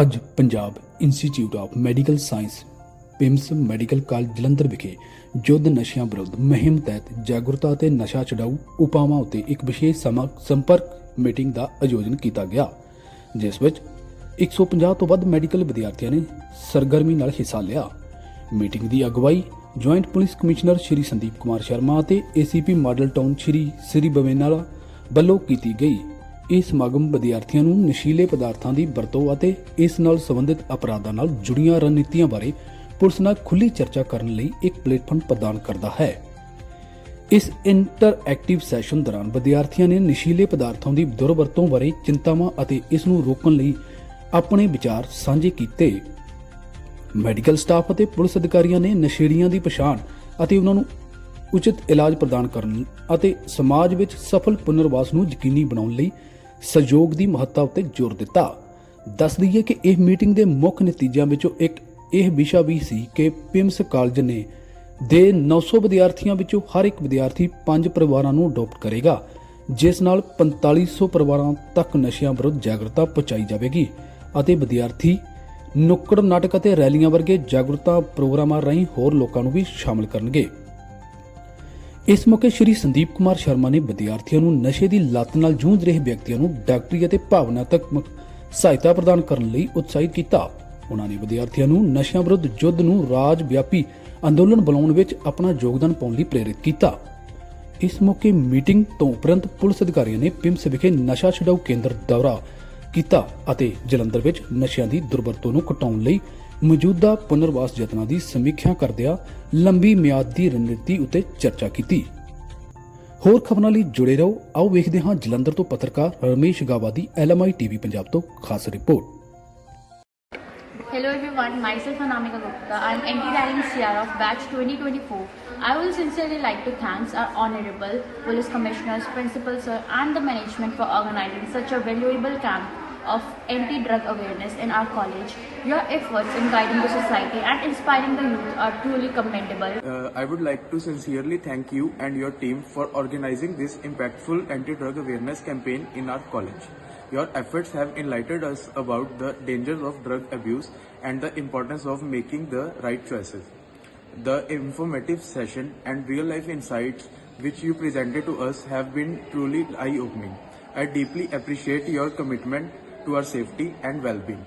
ਅੱਜ Punjab institute of medical science PIMS medical college Jalandhar ਵਿਖੇ ਯੁੱਧ ਨਸ਼ਿਆਂ ਵਿਰੁੱਧ ਮੁਹਿੰਮ ਤਹਿਤ ਜਾਗਰੂਕਤਾ ਅਤੇ ਨਸ਼ਾ ਛਡਾਊ ਉਪਾਵਾਂ ਉੱਤੇ ਇੱਕ ਵਿਸ਼ੇਸ਼ ਸੰਪਰਕ ਮੀਟਿੰਗ ਦਾ ਆਯੋਜਨ ਕੀਤਾ ਗਿਆ, ਜਿਸ ਵਿੱਚ 150 ਤੋਂ ਵੱਧ ਮੈਡੀਕਲ ਵਿਦਿਆਰਥੀਆਂ ਨੇ ਸਰਗਰਮੀ ਨਾਲ ਹਿੱਸਾ ਲਿਆ। ਮੀਟਿੰਗ ਦੀ ਅਗਵਾਈ joint police commissioner Shri Sandeep Kumar Sharma ਅਤੇ ACP model town Shri Shri Bavenala ਵੱਲੋਂ ਕੀਤੀ ਗਈ। ਇਹ ਸਮਾਗਮ ਵਿਦਿਆਰਥੀਆਂ ਨੂੰ ਨਸ਼ੀਲੇ ਪਦਾਰਥਾਂ ਦੀ ਵਰਤੋਂ ਅਤੇ ਇਸ ਨਾਲ ਸੰਬੰਧਿਤ ਅਪਰਾਧਾਂ ਨਾਲ ਜੁੜੀਆਂ ਰਣਨੀਤੀਆਂ ਬਾਰੇ ਪੁਲਿਸ ਨਾਲ ਖੁੱਲੀ ਚਰਚਾ ਕਰਨ ਲਈ ਇੱਕ ਪਲੇਟਫਾਰਮ ਪ੍ਰਦਾਨ ਕਰਦਾ ਹੈ। ਇਸ ਇੰਟਰਐਕਟਿਵ ਸੈਸ਼ਨ ਦੌਰਾਨ ਵਿਦਿਆਰਥੀਆਂ ਨੇ ਨਸ਼ੀਲੇ ਪਦਾਰਥਾਂ ਦੀ ਦੁਰਵਰਤੋਂ ਬਾਰੇ ਚਿੰਤਾਵਾਂ ਅਤੇ ਇਸ ਨੂੰ ਰੋਕਣ ਲਈ ਆਪਣੇ ਵਿਚਾਰ ਸਾਂਝੇ ਕੀਤੇ। ਮੈਡੀਕਲ ਸਟਾਫ ਅਤੇ ਪੁਲਿਸ ਅਧਿਕਾਰੀਆਂ ਨੇ ਨਸ਼ੇੜੀਆਂ ਦੀ ਪਛਾਣ ਅਤੇ ਉਹਨਾਂ ਨੂੰ ਉਚਿਤ ਇਲਾਜ ਪ੍ਰਦਾਨ ਕਰਨ ਅਤੇ ਸਮਾਜ ਵਿੱਚ ਸਫਲ ਪੁਨਰਵਾਸ ਨੂੰ ਯਕੀਨੀ ਬਣਾਉਣ ਲਈ ਸਹਿਯੋਗ ਦੀ ਮਹੱਤਤਾ ਉੱਤੇ ਜ਼ੋਰ ਦਿੱਤਾ। ਦੱਸ ਦਈਏ ਕਿ ਇਹ ਮੀਟਿੰਗ ਦੇ ਮੁੱਖ ਨਤੀਜਿਆਂ ਵਿੱਚੋਂ ਇੱਕ ਇਹ ਵਿਸ਼ਾ ਵੀ ਸੀ ਕਿ ਪਿਮਸ ਕਾਲਜ ਨੇ ਦੇ 900 ਵਿਦਿਆਰਥੀਆਂ ਵਿੱਚੋਂ ਹਰ ਇੱਕ ਵਿਦਿਆਰਥੀ ਪੰਜ ਪਰਿਵਾਰਾਂ ਨੂੰ ਅਡਾਪਟ ਕਰੇਗਾ, ਜਿਸ ਨਾਲ 4500 ਪਰਿਵਾਰਾਂ ਤੱਕ ਨਸ਼ਿਆਂ ਵਿਰੁੱਧ ਜਾਗਰੂਕਤਾ ਪਹੁੰਚਾਈ ਜਾਵੇਗੀ ਅਤੇ ਵਿਦਿਆਰਥੀ ਨੁੱਕੜ ਨਾਟਕ ਅਤੇ ਰੈਲੀਆਂ ਵਰਗੇ ਜਾਗਰੂਕਤਾ ਪ੍ਰੋਗਰਾਮਾਂ ਰਾਹੀਂ ਹੋਰ ਲੋਕਾਂ ਨੂੰ ਵੀ ਸ਼ਾਮਲ ਕਰਨਗੇ। ਇਸ ਮੌਕੇ ਸ਼੍ਰੀ ਸੰਦੀਪ ਕੁਮਾਰ ਸ਼ਰਮਾ ਨੇ ਵਿਦਿਆਰਥੀਆਂ ਨੂੰ ਨਸ਼ੇ ਦੀ ਲਤ ਨਾਲ ਜੂਝ ਰਹੇ ਵਿਅਕਤੀਆਂ ਨੂੰ ਡਾਕਟਰੀ ਅਤੇ ਭਾਵਨਾਤਮਕ ਸਹਾਇਤਾ ਪ੍ਰਦਾਨ ਕਰਨ ਲਈ ਉਤਸ਼ਾਹਿਤ ਕੀਤਾ। ਉਹਨਾਂ ਨੇ ਵਿਦਿਆਰਥੀਆਂ ਨੂੰ ਨਸ਼ਿਆਂ ਵਿਰੁੱਧ ਯੁੱਧ ਨੂੰ ਰਾਜ ਵਿਆਪੀ ਅੰਦੋਲਨ ਬਣਾਉਣ ਵਿੱਚ ਆਪਣਾ ਯੋਗਦਾਨ ਪਾਉਣ ਲਈ ਪ੍ਰੇਰਿਤ ਕੀਤਾ। ਇਸ ਮੌਕੇ ਮੀਟਿੰਗ ਤੋਂ ਉਪਰੰਤ ਪੁਲਿਸ ਅਧਿਕਾਰੀਆਂ ਨੇ ਪਿੰਸ ਵਿਖੇ ਨਸ਼ਾ ਛਡਾਊ ਕੇਂਦਰ ਦੌਰਾ ਕੀਤਾ ਅਤੇ ਜਲੰਧਰ ਵਿੱਚ ਨਸ਼ਿਆਂ ਦੀ ਦੁਰਵਰਤੋਂ ਨੂੰ ਘਟਾਉਣ ਲਈ ਮੌਜੂਦਾ ਪੁਨਰਵਾਸ ਯਤਨਾਂ ਦੀ ਸਮੀਖਿਆ ਕਰਦਿਆਂ ਲੰਬੀ ਮਿਆਦ ਦੀ ਰਣਨੀਤੀ ਉੱਤੇ ਚਰਚਾ ਕੀਤੀ ਹੋਰ ਖਬਰਾਂ ਲਈ ਜੁੜੇ ਰਹੋ ਆਓ ਵੇਖਦੇ ਹਾਂ ਜਲੰਧਰ ਤੋਂ ਪੱਤਰਕਾਰ ਰਮੇਸ਼ ਗਾਵਾ ਦੀ ਐਲਐਮਆਈ ਟੀਵੀ ਪੰਜਾਬ ਤੋਂ ਖਾਸ report Hello everyone, myself Anamika Gupta. I am NT Rallying CR of batch 2024. I would sincerely like to thank our honorable police commissioners, principal sir and the management for organizing such a valuable camp of anti-drug awareness in our college. Your efforts in guiding the society and inspiring the youth are truly commendable. Uh, I would like to sincerely thank you and your team for organizing this impactful anti-drug awareness campaign in our college. Your efforts have enlightened us about the dangers of drug abuse and the importance of making the right choices. The informative session and real-life insights which you presented to us have been truly eye-opening. I deeply appreciate your commitment to our safety and well-being.